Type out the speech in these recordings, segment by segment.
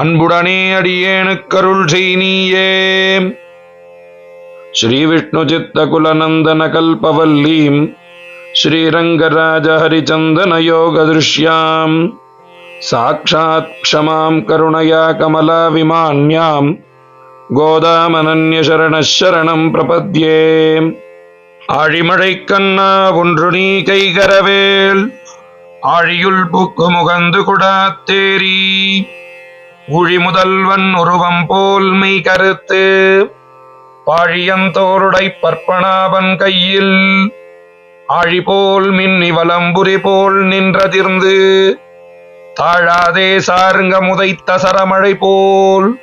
அன்புடனே அடியேனுக்கருள் செய் நீயே ஸ்ரீ விஷ்ணு சித்த குலநந்தன கல்பவல்லீம் ஸ்ரீரங்கராஜ ஹரிச்சந்தன யோக திருஷ்யாம். சாட்சாத் க்ஷமாம் கருணையா கமலா விமான்யாம் கோதாமனன்யசரணம் பிரபத்யே ஆழிமழை கண்ணா ஒன்று நீ கைகரவேல் ஆழியுள் புக்கு முகந்து குடாத்தேரி. ஊழி முதல்வன் உருவம் போல் மெய் கருத்து. பாழியந்தோருடை பற்பனாவன் கையில். ஆழி போல் மின்னி வலம்புரி போல் நின்றதிர்ந்து. தாழாதே சாருங்க முதைத்த சரமழை போல்.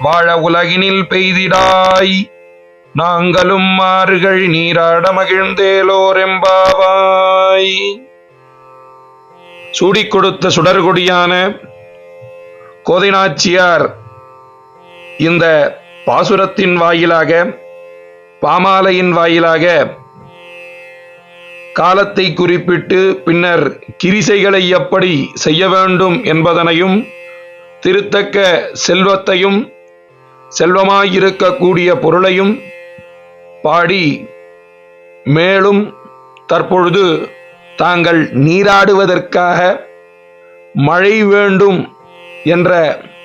வாழ உலகினில் பெய்திடாய். நாங்களும் மாறுகள் நீராட மகிழ்ந்தேலோரெம்பாவாய். சூடிக் கொடுத்த சுடர்கொடியான கோதைநாச்சியார் இந்த பாசுரத்தின் வாயிலாக பாமாலையின் வாயிலாக காலத்தை குறிப்பிட்டு பின்னர் கிரிசைகளை எப்படி செய்ய வேண்டும் என்பதனையும் திருத்தக்க செல்வத்தையும் செல்வமாயிருக்கக்கூடிய பொருளையும் பாடி மேலும் தற்பொழுது தாங்கள் நீராடுவதற்காக மழை வேண்டும் என்ற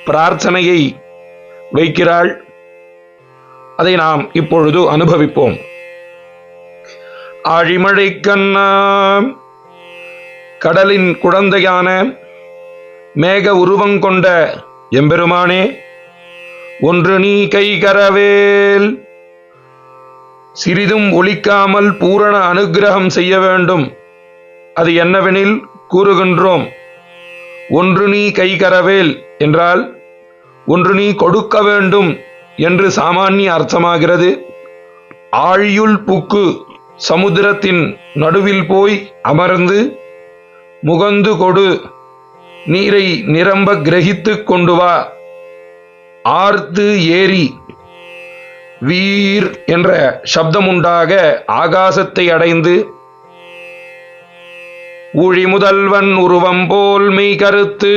பிரார்த்தனையை வைக்கிறாள். அதை நாம் இப்பொழுது அனுபவிப்போம். ஆழிமழை கண்ணா கடலின் குழந்தையான மேக உருவங்கொண்ட எம்பெருமானே ஒன்று நீ கைகரவேல் சிறிதும் ஒழிக்காமல் பூரண அனுக்கிரகம் செய்ய வேண்டும். அது என்னவெனில் கூறுகின்றோம். ஒன்று நீ கைகரவேல் என்றால் ஒன்று நீ கொடுக்க வேண்டும் என்று சாமானிய அர்த்தமாகிறது. ஆழியுள் புக்கு சமுத்திரத்தின் நடுவில் போய் அமர்ந்து முகந்து கொடு நீரை நிரம்ப கிரகித்து கொண்டு வா. ஆர்த்து ஏரி வீர் என்ற சப்தமுண்டாக ஆகாசத்தை அடைந்து ஊழி முதல்வன் உருவம் போல் மெய் கருத்து.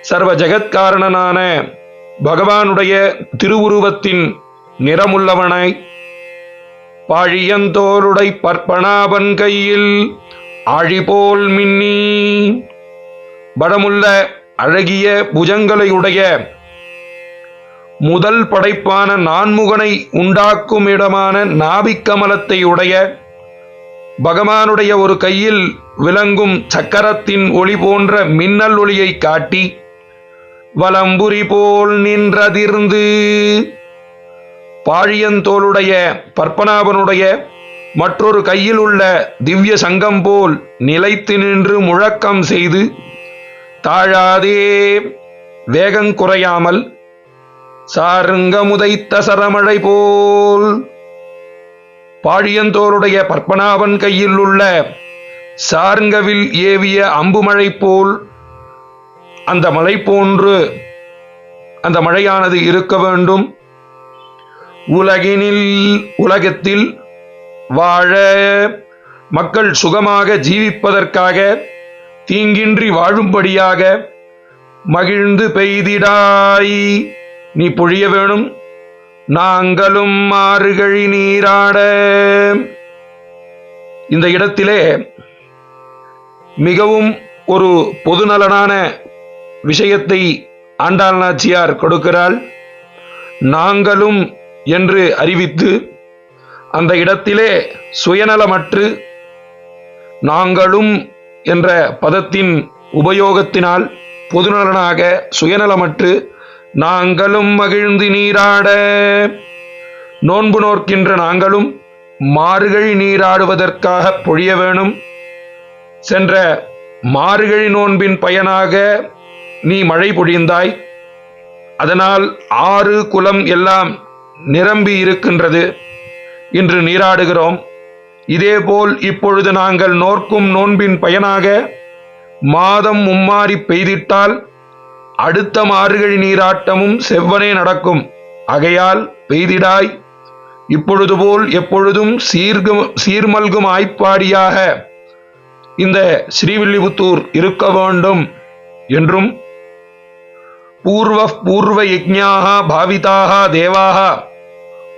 சர்வ ஜெகத்காரணனான பகவானுடைய திருவுருவத்தின் நிறமுள்ளவனாய் பாழியந்தோருடை பற்பனாபன் கையில் ஆழிபோல் மின்னி. படமுள்ள அழகிய புஜங்களையுடைய முதல் படைப்பான நான்முகனை உண்டாக்கும் இடமான நாபிக்கமலத்தை உடைய பகவானுடைய ஒரு கையில் விளங்கும் சக்கரத்தின் ஒளி போன்ற மின்னல் ஒளியை காட்டி வலம்புரி போல் நின்றதிர்ந்து பாழியந்தோளுடைய பற்பனாபனுடைய மற்றொரு கையில் உள்ள திவ்ய சங்கம் போல் நிலைத்து நின்று முழக்கம் செய்து தாழாதே வேகம் குறையாமல் சாருங்க முதைத்த சரமழை போல் பாழியந்தோருடைய பற்பனாவன் கையில் உள்ள சார்ங்கவில் ஏவிய அம்புமழை போல் அந்த மழை போன்று அந்த மழையானது இருக்க வேண்டும். உலகினில் உலகத்தில் வாழ மக்கள் சுகமாக ஜீவிப்பதற்காக தீங்கின்றி வாழும்படியாக மகிழ்ந்து பெய்திடாய். நீ பொழிய வேணும். நாங்களும் மாறுகழி நீராட. இந்த இடத்திலே மிகவும் ஒரு பொதுநலனான விஷயத்தை ஆண்டாள் நாச்சியார் கொடுக்கிறாள். நாங்களும் என்று அறிவித்து அந்த இடத்திலே சுயநலமற்று நாங்களும் என்ற பதத்தின் உபயோகத்தினால் பொதுநலனாக சுயநலமற்று நாங்களும் மகிழ்ந்து நீராட. நோன்பு நோக்கின்ற நாங்களும் மாறுகழி நீராடுவதற்காக பொழிய வேணும். சென்ற மாறுகழி நோன்பின் பயனாக நீ மழை பொழிந்தாய். அதனால் ஆறு குலம் எல்லாம் நிரம்பி இருக்கின்றது. இன்று நீராடுகிறோம். இதேபோல் இப்பொழுது நாங்கள் நோர்க்கும் நோன்பின் பயனாக மாதம் மும்மாறி பெய்திட்டால் அடுத்த மார்கழி நீராட்டமும் செவ்வனே நடக்கும். அகையால் பெய்திடாய். இப்பொழுது போல் எப்பொழுதும் சீர்கும் சீர்மல்கும் ஆய்ப்பாடியாக இந்த ஸ்ரீவில்லிபுத்தூர் இருக்க வேண்டும் என்றும் பூர்வ பூர்வ யஜ்ஞாக பாவிதாக தேவாக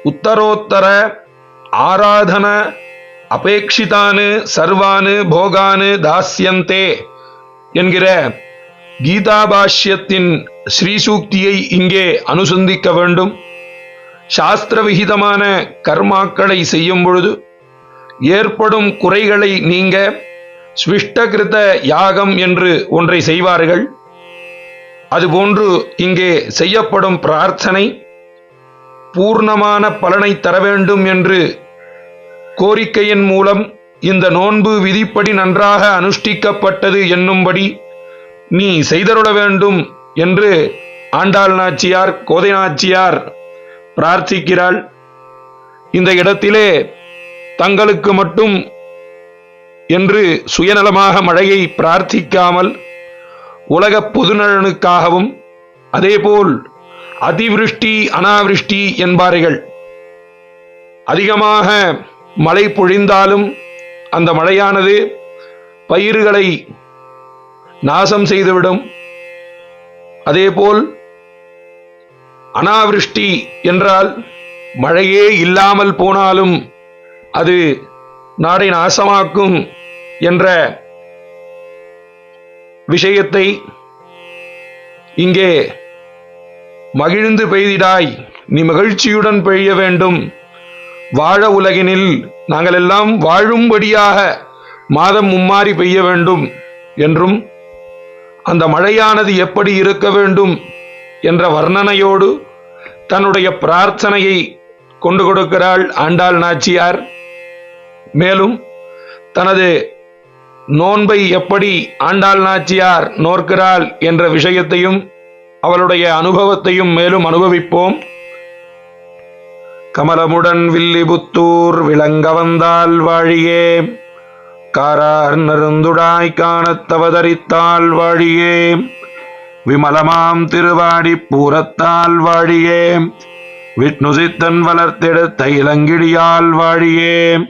உத்தரோத்தர ஆராதன அபேட்சிதானு சர்வானு போகானு தாஸ்யந்தே என்கிற கீதாபாஷ்யத்தின் ஸ்ரீசூக்தியை இங்கே அனுசந்திக்க வேண்டும். சாஸ்திர விகிதமான கர்மாக்களை செய்யும் பொழுது ஏற்படும் குறைகளை நீங்க ஸ்விஷ்டகிருத யாகம் என்று ஒன்றை செய்வார்கள். அதுபோன்று இங்கே செய்யப்படும் பிரார்த்தனை பூர்ணமான பலனை தர வேண்டும் என்று கோரிக்கையின் மூலம் இந்த நோன்பு விதிப்படி நன்றாக அனுஷ்டிக்கப்பட்டது என்னும்படி நீ செய்தருள வேண்டும் என்று ஆண்டாள் நாச்சியார் கோதை நாச்சியார் பிரார்த்திக்கிறாள். இந்த இடத்திலே தங்களுக்கு மட்டும் என்று சுயநலமாக மழையை பிரார்த்திக்காமல் உலக பொதுநலனுக்காகவும் அதேபோல் அதிவிருஷ்டி அனாவிருஷ்டி என்பார்கள். அதிகமாக மழை பொழிந்தாலும் அந்த மழையானது பயிர்களை நாசம் செய்துவிடும். அதேபோல் அனாவிருஷ்டி என்றால் மழையே இல்லாமல் போனாலும் அது நாடை நாசமாக்கும் என்ற விஷயத்தை இங்கே மகிழ்ந்து பெய்திடாய். நீ மகிழ்ச்சியுடன் பெய்ய வேண்டும். வாழ உலகினில் நாங்கள் எல்லாம் வாழும்படியாக மாதம் மும்மாறி பெய்ய வேண்டும் என்றும் அந்த மழையானது எப்படி இருக்க வேண்டும் என்ற வர்ணனையோடு தன்னுடைய பிரார்த்தனையை கொண்டு கொடுக்கிறாள் ஆண்டாள் நாச்சியார். மேலும் தனது நோன்பை எப்படி ஆண்டாள் நாச்சியார் நோர்க்கிறாள் என்ற விஷயத்தையும் அவளுடைய அனுபவத்தையும் மேலும் அனுபவிப்போம். கமலமுடன் வில்லிபுத்தூர் விளங்க வந்தால் வாழியே. காரார் நருந்துடாய் காணத்தவதரித்தாள் வாழியே. விமலமாம் திருவாடி பூரத்தால் வாழியே. விஷ்ணு சித்தன் வளர்த்தெடுத்த இளங்கிடியால் வாழியே.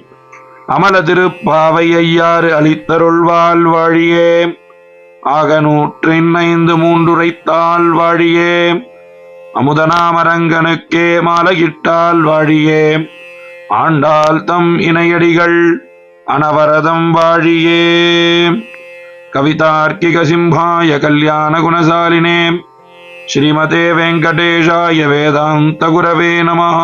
அமல திருப்பாவை ஐயாறு அளித்தருள்வாள் வாழியே. ஆக நூற்றின் ஐந்து மூன்றுரைத்தால் வாழியே. அமுதனாமரங்கனுக்கே மாலையிட்டால் வாழியே. ஆண்டாள் தம் இணையடிகள் அனவரதம் வாழியே கவிதார்க்கிக சிம்ஹாய கல்யாண குணசாலினே ஸ்ரீமதே வெங்கடேஷாய வேதாந்த குரவே நமஹ